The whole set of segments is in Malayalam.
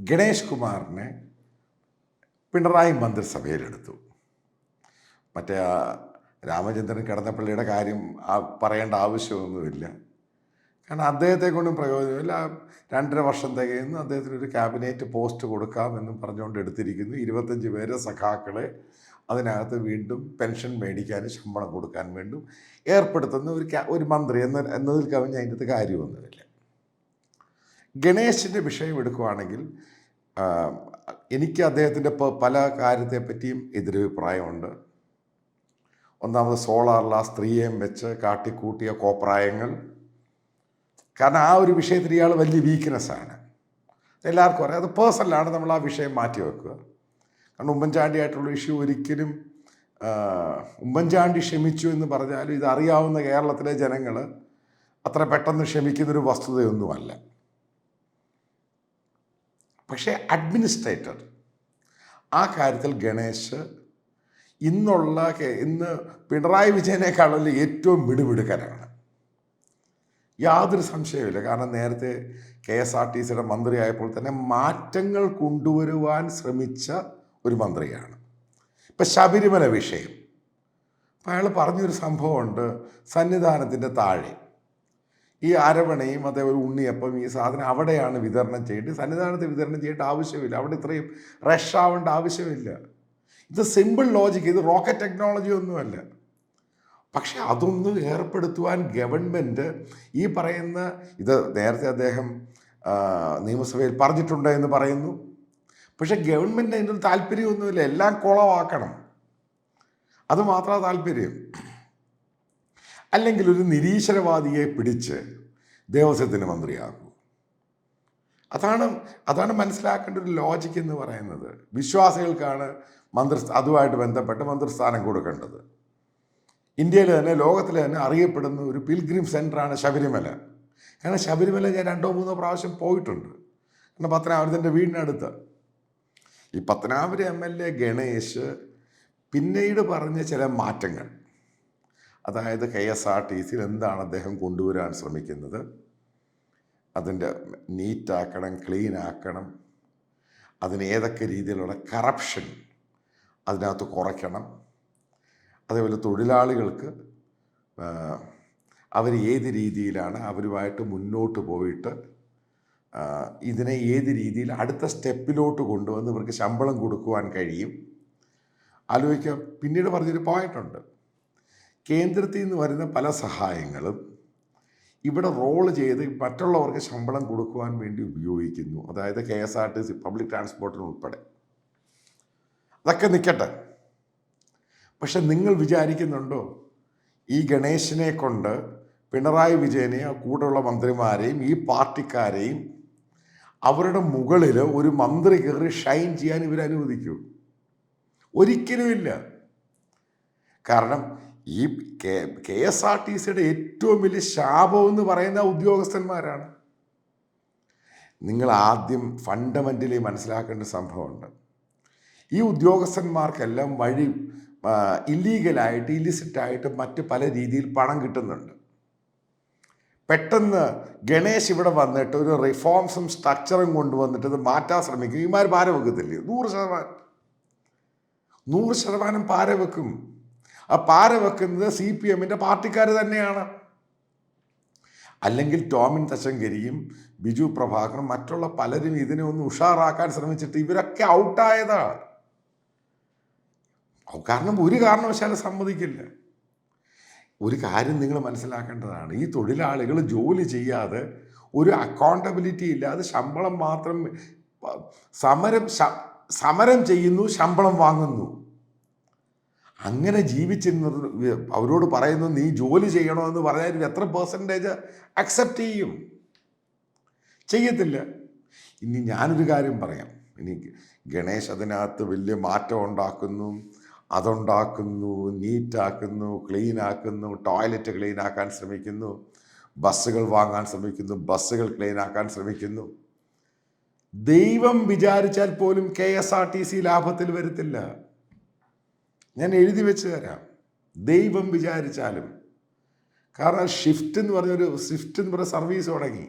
ഗണേഷ് കുമാറിനെ പിണറായി മന്ത്രിസഭയിലെടുത്തു മറ്റേ ആ രാമചന്ദ്രൻ കിടന്നപ്പള്ളിയുടെ കാര്യം ആ പറയേണ്ട ആവശ്യമൊന്നുമില്ല. കാരണം അദ്ദേഹത്തെ കൊണ്ടും പ്രയോജനമില്ല രണ്ടര വർഷം തികയുന്നു. അദ്ദേഹത്തിന് ഒരു ക്യാബിനറ്റ് പോസ്റ്റ് കൊടുക്കാമെന്നും പറഞ്ഞുകൊണ്ട് എടുത്തിരിക്കുന്നു. ഇരുപത്തഞ്ച് പേരെ സഖാക്കളെ അതിനകത്ത് വീണ്ടും പെൻഷൻ മേടിക്കാനും ശമ്പളം കൊടുക്കാൻ വേണ്ടും ഏർപ്പെടുത്തുന്ന ഒരു ഒരു മന്ത്രി എന്ന എന്നതിൽ കവിഞ്ഞ് അതിന്റെ അകത്ത് കാര്യമൊന്നുമില്ല. ഗണേശിന്റെ വിഷയം എടുക്കുകയാണെങ്കിൽ എനിക്ക് അദ്ദേഹത്തിന്റെ പല കാര്യത്തെപ്പറ്റിയും എതിരഭിപ്രായമുണ്ട്. ഒന്നാമത് സോളാറിൽ ആ സ്ത്രീയെയും വെച്ച് കാട്ടിക്കൂട്ടിയ കോപ്രായങ്ങൾ. കാരണം ആ ഒരു വിഷയത്തിൽ ഇയാൾ വലിയ വീക്ക്നെസ്സാണ് എല്ലാവർക്കും അറിയാം അത് പേഴ്സണലാണ് നമ്മൾ ആ വിഷയം മാറ്റി വെക്കുക. കാരണം ഉമ്മൻചാണ്ടിയായിട്ടുള്ള ഇഷ്യൂ ഒരിക്കലും ഉമ്മൻചാണ്ടി ക്ഷമിച്ചു എന്ന് പറഞ്ഞാലും ഇത് അറിയാവുന്ന കേരളത്തിലെ ജനങ്ങൾ അത്ര പെട്ടെന്ന് ക്ഷമിക്കുന്നൊരു വസ്തുതയൊന്നുമല്ല. പക്ഷേ അഡ്മിനിസ്ട്രേറ്റർ. ആ കാര്യത്തിൽ ഗണേശ് ഇന്നുള്ള ഇന്ന് പിണറായി വിജയനേക്കാളും ഏറ്റവും മിടുമിടുക്കനാണ്. യാതൊരു സംശയവുമില്ല. കാരണം നേരത്തെ കെ എസ് ആർ ടി സിയുടെ മന്ത്രിയായപ്പോൾ തന്നെ മാറ്റങ്ങൾ കൊണ്ടുവരുവാൻ ശ്രമിച്ച ഒരു മന്ത്രിയാണ്. ഇപ്പം ശബരിമല വിഷയം. അപ്പം അയാൾ പറഞ്ഞൊരു സംഭവമുണ്ട് സന്നിധാനത്തിന്റെ താഴെ. ഈ അരവണയും അതേപോലെ ഉണ്ണിയപ്പം ഈ സാധനം അവിടെയാണ് വിതരണം ചെയ്യേണ്ടത്. സന്നിധാനത്ത് വിതരണം ചെയ്യേണ്ട ആവശ്യമില്ല. അവിടെ ഇത്രയും റഷ് ആവേണ്ട ആവശ്യമില്ല. ഇത് സിമ്പിൾ ലോജിക്ക് ഇത് റോക്കറ്റ് ടെക്നോളജി ഒന്നുമല്ല. പക്ഷെ അതൊന്നും ഏർപ്പെടുത്തുവാൻ ഗവൺമെന്റ് ഈ പറയുന്ന ഇത് നേരത്തെ അദ്ദേഹം നിയമസഭയിൽ പറഞ്ഞിട്ടുണ്ട് എന്ന് പറയുന്നു. പക്ഷെ ഗവൺമെന്റ് അതിന്റെ താല്പര്യമൊന്നുമില്ല. എല്ലാം കുളമാക്കണം. അത് മാത്രമാണ് താല്പര്യം. അല്ലെങ്കിൽ ഒരു നിരീശ്വരവാദിയെ പിടിച്ച് ദേവസ്വത്തിന് മന്ത്രിയാക്കൂ. അതാണ് അതാണ് മനസ്സിലാക്കേണ്ട ഒരു ലോജിക് എന്ന് പറയുന്നത്. വിശ്വാസികൾക്കാണ് മന്ത്രി അതുമായിട്ട് ബന്ധപ്പെട്ട് മന്ത്രിസ്ഥാനം കൊടുക്കേണ്ടത്. ഇന്ത്യയിൽ തന്നെ ലോകത്തിൽ തന്നെ അറിയപ്പെടുന്ന ഒരു പിൽഗ്രിം സെന്ററാണ് ശബരിമല. കാരണം ശബരിമല ഞാൻ രണ്ടോ മൂന്നോ പ്രാവശ്യം പോയിട്ടുണ്ട്. കാരണം പത്തനാപുരത്തിന്റെ വീടിനടുത്ത്. ഈ Pathanapuram M L A Ganesh പിന്നീട് പറഞ്ഞ ചില മാറ്റങ്ങൾ. അതായത് കെ എസ് ആർ ടി സിയിൽ എന്താണ് അദ്ദേഹം കൊണ്ടുവരാൻ ശ്രമിക്കുന്നത്? അതിന്റെ നീറ്റാക്കണം ക്ലീൻ ആക്കണം അതിന് ഏതൊക്കെ രീതിയിലുള്ള കറപ്ഷൻ അതിനകത്ത് കുറയ്ക്കണം. അതേപോലെ തൊഴിലാളികൾക്ക് അവർ ഏത് രീതിയിലാണ് അവരുമായിട്ട് മുന്നോട്ട് പോയിട്ട് ഇതിനെ ഏത് രീതിയിൽ അടുത്ത സ്റ്റെപ്പിലോട്ട് കൊണ്ടുവന്ന് ഇവർക്ക് ശമ്പളം കൊടുക്കുവാൻ കഴിയും? ആലോചിക്കുക പിന്നീട് പറഞ്ഞൊരു പോയിന്റുണ്ട് കേന്ദ്രത്തിൽ നിന്ന് വരുന്ന പല സഹായങ്ങളും ഇവിടെ റോൾ ചെയ്ത് മറ്റുള്ളവർക്ക് ശമ്പളം കൊടുക്കുവാൻ വേണ്ടി ഉപയോഗിക്കുന്നു. അതായത് K S R T C public ട്രാൻസ്പോർട്ടിന് ഉൾപ്പെടെ. അതൊക്കെ നിൽക്കട്ടെ പക്ഷെ നിങ്ങൾ വിചാരിക്കുന്നുണ്ടോ? ഈ ഗണേശനെ കൊണ്ട് പിണറായി വിജയനെയും കൂടെയുള്ള മന്ത്രിമാരെയും ഈ പാർട്ടിക്കാരെയും അവരുടെ മുകളിൽ ഒരു മന്ത്രി കയറി ഷൈൻ ചെയ്യാൻ ഇവർ അനുവദിക്കൂ ഒരിക്കലുമില്ല കാരണം ഈ K K S R T സിയുടെ ഏറ്റവും വലിയ ശാപം എന്ന് പറയുന്ന ഉദ്യോഗസ്ഥന്മാരാണ്. നിങ്ങൾ ആദ്യം ഫണ്ടമെന്റലി മനസ്സിലാക്കേണ്ട സംഭവമുണ്ട്. ഈ ഉദ്യോഗസ്ഥന്മാർക്കെല്ലാം വഴി ഇല്ലീഗലായിട്ട് ഇല്ലിസിറ്റായിട്ട് മറ്റ് പല രീതിയിൽ പണം കിട്ടുന്നുണ്ട്. പെട്ടെന്ന് ഗണേശ് ഇവിടെ വന്നിട്ട് ഒരു റിഫോംസും സ്ട്രക്ചറും കൊണ്ടുവന്നിട്ട് ഇത് മാറ്റാൻ ശ്രമിക്കും. ഇമാർ പാര വെക്കത്തില്ലേ നൂറ് ശതമാനം. നൂറ് ശതമാനം പാര വെക്കും ആ പാര വെക്കുന്നത് സി പി എമ്മിന്റെ പാർട്ടിക്കാർ തന്നെയാണ്. അല്ലെങ്കിൽ ടോമിൻ തശങ്കരിയും ബിജു പ്രഭാകറും മറ്റുള്ള പലരും ഇതിനെ ഒന്ന് ഉഷാറാക്കാൻ ശ്രമിച്ചിട്ട് ഇവരൊക്കെ ഔട്ടായതാണ് കാരണം ഒരു കാരണവശാലും സമ്മതിക്കില്ല. ഒരു കാര്യം നിങ്ങൾ മനസ്സിലാക്കേണ്ടതാണ് ഈ തൊഴിലാളികൾ ജോലി ചെയ്യാതെ ഒരു അക്കൗണ്ടബിലിറ്റി ഇല്ലാതെ ശമ്പളം മാത്രം സമരം സമരം ചെയ്യുന്നു ശമ്പളം വാങ്ങുന്നു. അങ്ങനെ ജീവിച്ചിരുന്നത് അവരോട് പറയുന്നത് നീ ജോലി ചെയ്യണമെന്ന് പറഞ്ഞാൽ എത്ര പേഴ്സന്റേജ് അക്സെപ്റ്റ് ചെയ്യും? ചെയ്യത്തില്ല. ഇനി ഞാനൊരു കാര്യം പറയാം. ഇനി ഗണേശ് അതിനകത്ത് വലിയ മാറ്റം ഉണ്ടാക്കുന്നു. അതുണ്ടാക്കുന്നു നീറ്റാക്കുന്നു ക്ലീൻ ആക്കുന്നു ടോയ്ലറ്റ് ക്ലീൻ ആക്കാൻ ശ്രമിക്കുന്നു ബസ്സുകൾ വാങ്ങാൻ ശ്രമിക്കുന്നു ബസ്സുകൾ ക്ലീൻ ആക്കാൻ ശ്രമിക്കുന്നു. ദൈവം വിചാരിച്ചാൽ പോലും K S R T C ലാഭത്തിൽ വരത്തില്ല. ഞാൻ എഴുതി വെച്ച് തരാം. ദൈവം വിചാരിച്ചാലും. കാരണം ഷിഫ്റ്റ് എന്ന് പറഞ്ഞൊരു സ്വിഫ്റ്റ് എന്ന് പറഞ്ഞ സർവീസ് തുടങ്ങി.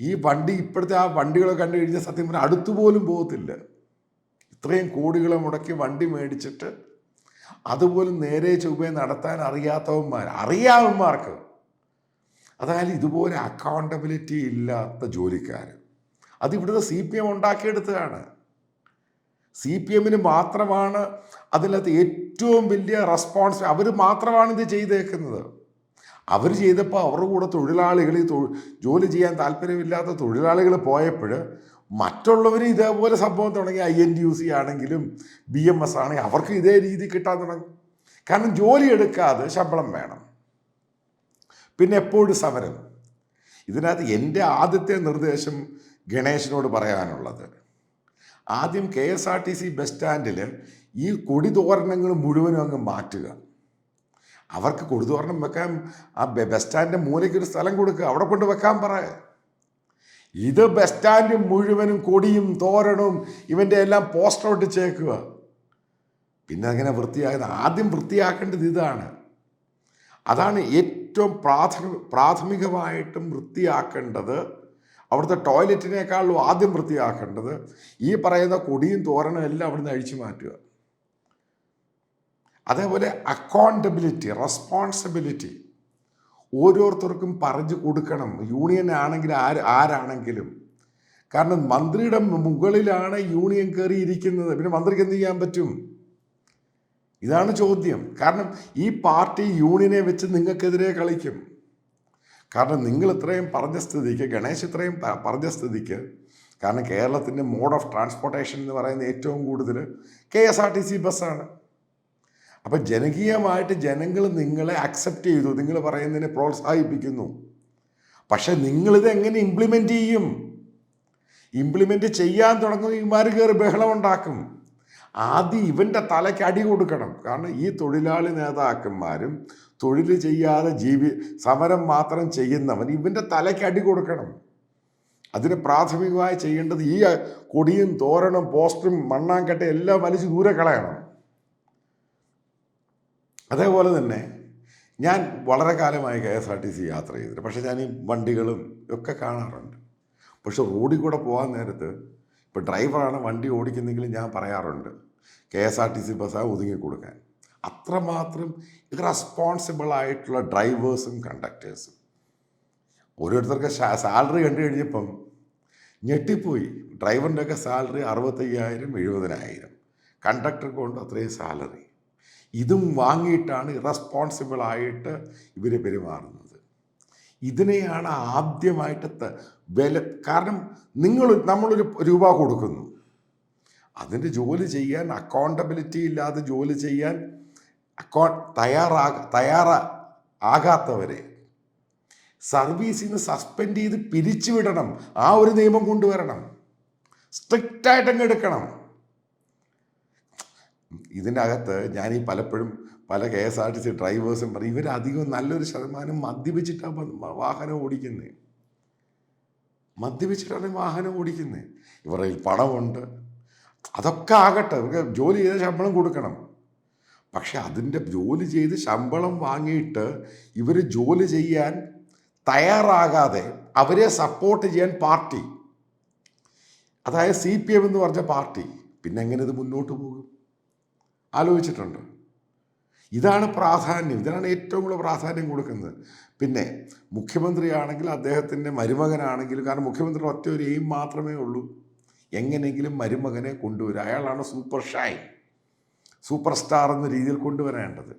ഈ വണ്ടി ഇപ്പോഴത്തെ ആ വണ്ടികളെ കണ്ടു കഴിഞ്ഞാൽ സത്യം പറഞ്ഞാൽ അടുത്തുപോലും പോകത്തില്ല. ഇത്രയും കോടികളെ മുടക്കി വണ്ടി മേടിച്ചിട്ട് അതുപോലും നേരെ ചൊവ്വേ നടത്താൻ അറിയാത്തവന്മാർ അറിയാവന്മാർക്ക്. അതായത് ഇതുപോലെ അക്കൗണ്ടബിലിറ്റി ഇല്ലാത്ത ജോലിക്കാർ അത് ഇവിടുത്തെ സി പി എം ഉണ്ടാക്കിയെടുത്തതാണ്. സി പി എമ്മിന് മാത്രമാണ് അതിനകത്ത് ഏറ്റവും വലിയ റെസ്പോൺസ് അവർ മാത്രമാണ് ഇത് ചെയ്തേക്കുന്നത്. അവർ ചെയ്തപ്പോൾ അവരുടെ കൂടെ തൊഴിലാളികൾ ഈ ജോലി ചെയ്യാൻ താല്പര്യമില്ലാത്ത തൊഴിലാളികൾ പോയപ്പോൾ മറ്റുള്ളവർ ഇതേപോലെ സംഭവം തുടങ്ങി. I N T U C ആണെങ്കിലും ബി എം എസ് ആണെങ്കിലും അവർക്ക് ഇതേ രീതി കിട്ടാൻ തുടങ്ങി. കാരണം ജോലി എടുക്കാതെ ശമ്പളം വേണം. പിന്നെ എപ്പോഴും സമരം. ഇതിനകത്ത് എന്റെ ആദ്യത്തെ നിർദ്ദേശം ഗണേശനോട് പറയാനുള്ളത്. ആദ്യം K S R T C bus സ്റ്റാൻഡിൽ ഈ കൊടിതോരണങ്ങൾ മുഴുവനും അങ്ങ് മാറ്റുക. അവർക്ക് കൊടിതോരണം വെക്കാൻ ആ ബസ് സ്റ്റാൻഡിന്റെ മൂലയ്ക്ക് ഒരു സ്ഥലം കൊടുക്കുക. അവിടെ കൊണ്ട് വെക്കാൻ പറ. ഇത് ബസ് സ്റ്റാൻഡ് മുഴുവനും കൊടിയും തോരണവും ഇവന്റെ എല്ലാം പോസ്റ്റർ ഒട്ടിച്ചേക്കുക. പിന്നെ അങ്ങനെ വൃത്തിയാകുന്നത് ആദ്യം വൃത്തിയാക്കേണ്ടത് ഇതാണ്. അതാണ് ഏറ്റവും പ്രാഥമിക പ്രാഥമികമായിട്ടും വൃത്തിയാക്കേണ്ടത് അവിടുത്തെ ടോയ്ലറ്റിനേക്കാളും ആദ്യം വൃത്തിയാക്കേണ്ടത് ഈ പറയുന്ന കൊടിയും തോരണും എല്ലാം അവിടുന്ന് അഴിച്ചു മാറ്റുക. അതേപോലെ അക്കൗണ്ടബിലിറ്റി റെസ്പോൺസിബിലിറ്റി ഓരോരുത്തർക്കും പറഞ്ഞു കൊടുക്കണം. യൂണിയൻ ആണെങ്കിൽ ആര് ആരാണെങ്കിലും. കാരണം മന്ത്രിയുടെ മുകളിലാണ് യൂണിയൻ കയറി ഇരിക്കുന്നത് പിന്നെ മന്ത്രിക്ക് എന്ത് ചെയ്യാൻ പറ്റും? ഇതാണ് ചോദ്യം. കാരണം ഈ പാർട്ടി യൂണിയനെ വെച്ച് നിങ്ങൾക്കെതിരെ കളിക്കും. കാരണം നിങ്ങൾ ഇത്രയും പറഞ്ഞ സ്ഥിതിക്ക് ഗണേശ് ഇത്രയും പറഞ്ഞ സ്ഥിതിക്ക് കാരണം കേരളത്തിന്റെ മോഡ് ഓഫ് ട്രാൻസ്പോർട്ടേഷൻ എന്ന് പറയുന്ന ഏറ്റവും കൂടുതൽ K S R T C ബസ്സാണ്. അപ്പം ജനകീയമായിട്ട് ജനങ്ങൾ നിങ്ങളെ അക്സെപ്റ്റ് ചെയ്തു നിങ്ങൾ പറയുന്നതിനെ പ്രോത്സാഹിപ്പിക്കുന്നു. പക്ഷേ നിങ്ങളിത് എങ്ങനെ ഇംപ്ലിമെന്റ് ചെയ്യും? ഇംപ്ലിമെന്റ് ചെയ്യാൻ തുടങ്ങുന്ന ഇമാർ കയറി ബഹളം ഉണ്ടാക്കും. ആദ്യം ഇവന്റെ തലയ്ക്ക് അടി കൊടുക്കണം. കാരണം ഈ തൊഴിലാളി നേതാക്കന്മാരും തൊഴിൽ ചെയ്യാതെ ജീവി സമരം മാത്രം ചെയ്യുന്നവൻ ഇവന്റെ തലയ്ക്ക് അടി കൊടുക്കണം. അതിന് പ്രാഥമികമായി ചെയ്യേണ്ടത് ഈ കൊടിയും തോരണും പോസ്റ്ററും മണ്ണാങ്കട്ട എല്ലാം വലിച്ചു ദൂരെ കളയണം. അതേപോലെ തന്നെ ഞാൻ വളരെ കാലമായി K S R T C യാത്ര ചെയ്തിട്ടുണ്ട്. പക്ഷേ ഞാൻ ഈ വണ്ടികളും ഒക്കെ കാണാറുണ്ട്. പക്ഷെ റോഡിൽ കൂടെ പോകാൻ നേരത്ത് ഇപ്പോൾ ഡ്രൈവറാണ് വണ്ടി ഓടിക്കുന്നെങ്കിൽ ഞാൻ പറയാറുണ്ട് K S R T C ബസ്സാണ് ഒതുങ്ങി കൊടുക്കാൻ. അത്രമാത്രം റെസ്പോൺസിബിൾ ആയിട്ടുള്ള ഡ്രൈവേഴ്സും കണ്ടക്ടേഴ്സും. ഓരോരുത്തർക്ക് സാലറി കണ്ടു കഴിഞ്ഞപ്പം ഞെട്ടിപ്പോയി. ഡ്രൈവറിന്റെയൊക്കെ സാലറി അറുപത്തയ്യായിരം എഴുപതിനായിരം. കണ്ടക്ടർക്ക് കൊണ്ട് അത്രയും സാലറി. ഇതും വാങ്ങിയിട്ടാണ് ഇറസ്പോൺസിബിൾ ആയിട്ട് ഇവർ പെരുമാറുന്നത്. ഇതിനെയാണ് ആദ്യമായിട്ട് വില കാരണം നിങ്ങൾ നമ്മളൊരു രൂപ കൊടുക്കുന്നു. അതിന്റെ ജോലി ചെയ്യാൻ അക്കൗണ്ടബിലിറ്റി ഇല്ലാതെ ജോലി ചെയ്യാൻ അക്കൗ തയ്യാറാ തയ്യാറാ ആകാത്തവരെ സർവീസിൽ നിന്ന് സസ്പെൻഡ് ചെയ്ത് പിരിച്ചുവിടണം. ആ ഒരു നിയമം കൊണ്ടുവരണം. സ്ട്രിക്റ്റായിട്ട് അങ്ങ് എടുക്കണം. ഇതിനകത്ത് ഞാൻ ഈ പലപ്പോഴും പല K S R T C ഡ്രൈവേഴ്സും പറയും ഇവരധികം നല്ലൊരു ശതമാനം മദ്യപിച്ചിട്ടാണ് വാഹനം ഓടിക്കുന്നത് മദ്യപിച്ചിട്ടാണ് വാഹനം ഓടിക്കുന്നത് ഇവരുടെ പണമുണ്ട്. അതൊക്കെ ആകട്ടെ ഇവർക്ക് ജോലി ചെയ്ത ശമ്പളം കൊടുക്കണം. പക്ഷെ അതിന്റെ ജോലി ചെയ്ത് ശമ്പളം വാങ്ങിയിട്ട് ഇവർ ജോലി ചെയ്യാൻ തയ്യാറാകാതെ അവരെ സപ്പോർട്ട് ചെയ്യാൻ പാർട്ടി അതായത് സി പി എം എന്ന് പറഞ്ഞ പാർട്ടി പിന്നെ എങ്ങനെ ഇത് മുന്നോട്ട് പോകും? ആലോചിച്ചിട്ടുണ്ട്. ഇതാണ് പ്രാധാന്യം ഇതിനാണ് ഏറ്റവും കൂടുതൽ പ്രാധാന്യം കൊടുക്കുന്നത്. പിന്നെ മുഖ്യമന്ത്രിയാണെങ്കിൽ അദ്ദേഹത്തിന്റെ മരുമകനാണെങ്കിലും കാരണം മുഖ്യമന്ത്രി ഒറ്റ ഒരു എയിം മാത്രമേ ഉള്ളൂ. എങ്ങനെയെങ്കിലും മരുമകനെ കൊണ്ടുവരിക. അയാളാണ് സൂപ്പർ ഷൈൻ സൂപ്പർ സ്റ്റാർ എന്ന രീതിയിൽ കൊണ്ടുവരേണ്ടത്.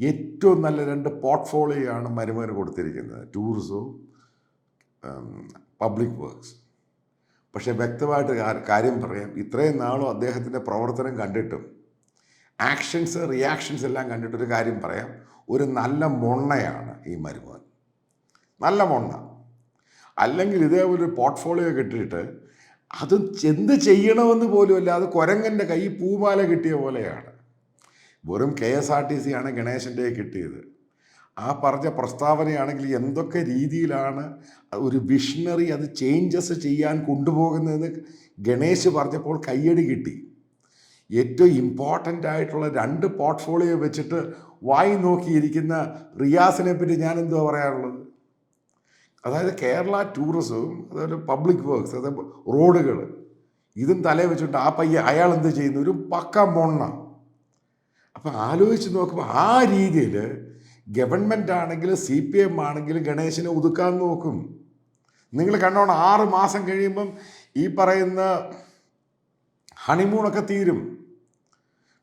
ഏറ്റവും നല്ല രണ്ട് പോർട്ട്ഫോളിയോ ആണ് മരുമകന് കൊടുത്തിരിക്കുന്നത്. ടൂറിസവും പബ്ലിക് വർക്ക്സ്. പക്ഷേ വ്യക്തമായിട്ട് കാര്യം പറയാം. ഇത്രയും നാളും അദ്ദേഹത്തിന്റെ പ്രവർത്തനം കണ്ടിട്ടും ആക്ഷൻസ് റിയാക്ഷൻസ് എല്ലാം കണ്ടിട്ടൊരു കാര്യം പറയാം. ഒരു നല്ല മൊണ്ണയാണ് ഈ മരുമോൻ. നല്ല മൊണ്ണ. അല്ലെങ്കിൽ ഇതേപോലെ പോർട്ട്ഫോളിയോ കിട്ടിയിട്ട് അത് എന്ത് ചെയ്യണമെന്ന് പോലും അത് കുരങ്ങന്റെ കൈ പൂമാല കിട്ടിയ പോലെയാണ്. വെറും K S R T C ആണ് ഗണേശന്റെ കിട്ടിയത്. ആ പറഞ്ഞ പ്രസ്താവനയാണെങ്കിൽ എന്തൊക്കെ രീതിയിലാണ് ഒരു വിഷണറി അത് ചേഞ്ചസ് ചെയ്യാൻ കൊണ്ടുപോകുന്നതെന്ന് ഗണേശ് പറഞ്ഞപ്പോൾ കയ്യടി കിട്ടി. ഏറ്റവും ഇമ്പോർട്ടന്റ് ആയിട്ടുള്ള രണ്ട് പോർട്ട്ഫോളിയോ വെച്ചിട്ട് വായി നോക്കിയിരിക്കുന്ന റിയാസിനെ പറ്റി ഞാൻ എന്തുവാ പറയാറുള്ളത്? അതായത് കേരള ടൂറിസവും അതുപോലെ പബ്ലിക് വർക്ക്സ് അതായത് റോഡുകൾ ഇതും തലേ വെച്ചിട്ട് ആ പയ്യ അയാൾ എന്ത് ചെയ്യുന്നു? ഒരു പക്ക മൊണ്ണ. അപ്പം ആലോചിച്ച് നോക്കുമ്പോൾ ആ രീതിയിൽ ഗവൺമെന്റ് ആണെങ്കിലും സി പി എം ആണെങ്കിലും ഗണേശനെ ഒതുക്കാൻ നോക്കും. നിങ്ങൾ കണ്ടോണം ആറ് മാസം കഴിയുമ്പം ഈ പറയുന്ന ഹണിമൂണൊക്കെ തീരും.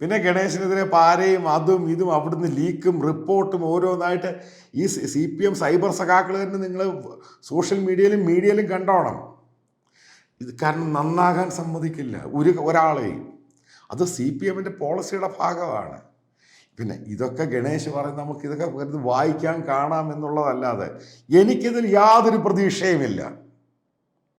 പിന്നെ ഗണേശനെതിരെ പാരയും അതും ഇതും അവിടുന്ന് ലീക്കും റിപ്പോർട്ടും ഓരോന്നായിട്ട് ഈ സി പി എം സൈബർ സഖാക്കൾ തന്നെ നിങ്ങൾ സോഷ്യൽ മീഡിയയിലും മീഡിയയിലും കണ്ടോണം. ഇത് കാരണം നന്നാകാൻ സമ്മതിക്കില്ല ഒരു ഒരാളെയും. അത് സി പി എമ്മിന്റെ പോളിസിയുടെ ഭാഗമാണ്. പിന്നെ ഇതൊക്കെ ഗണേശ് പറയുന്ന നമുക്ക് ഇതൊക്കെ വായിക്കാൻ കാണാം എന്നുള്ളതല്ലാതെ എനിക്കിതിൽ യാതൊരു പ്രതീക്ഷയുമില്ല.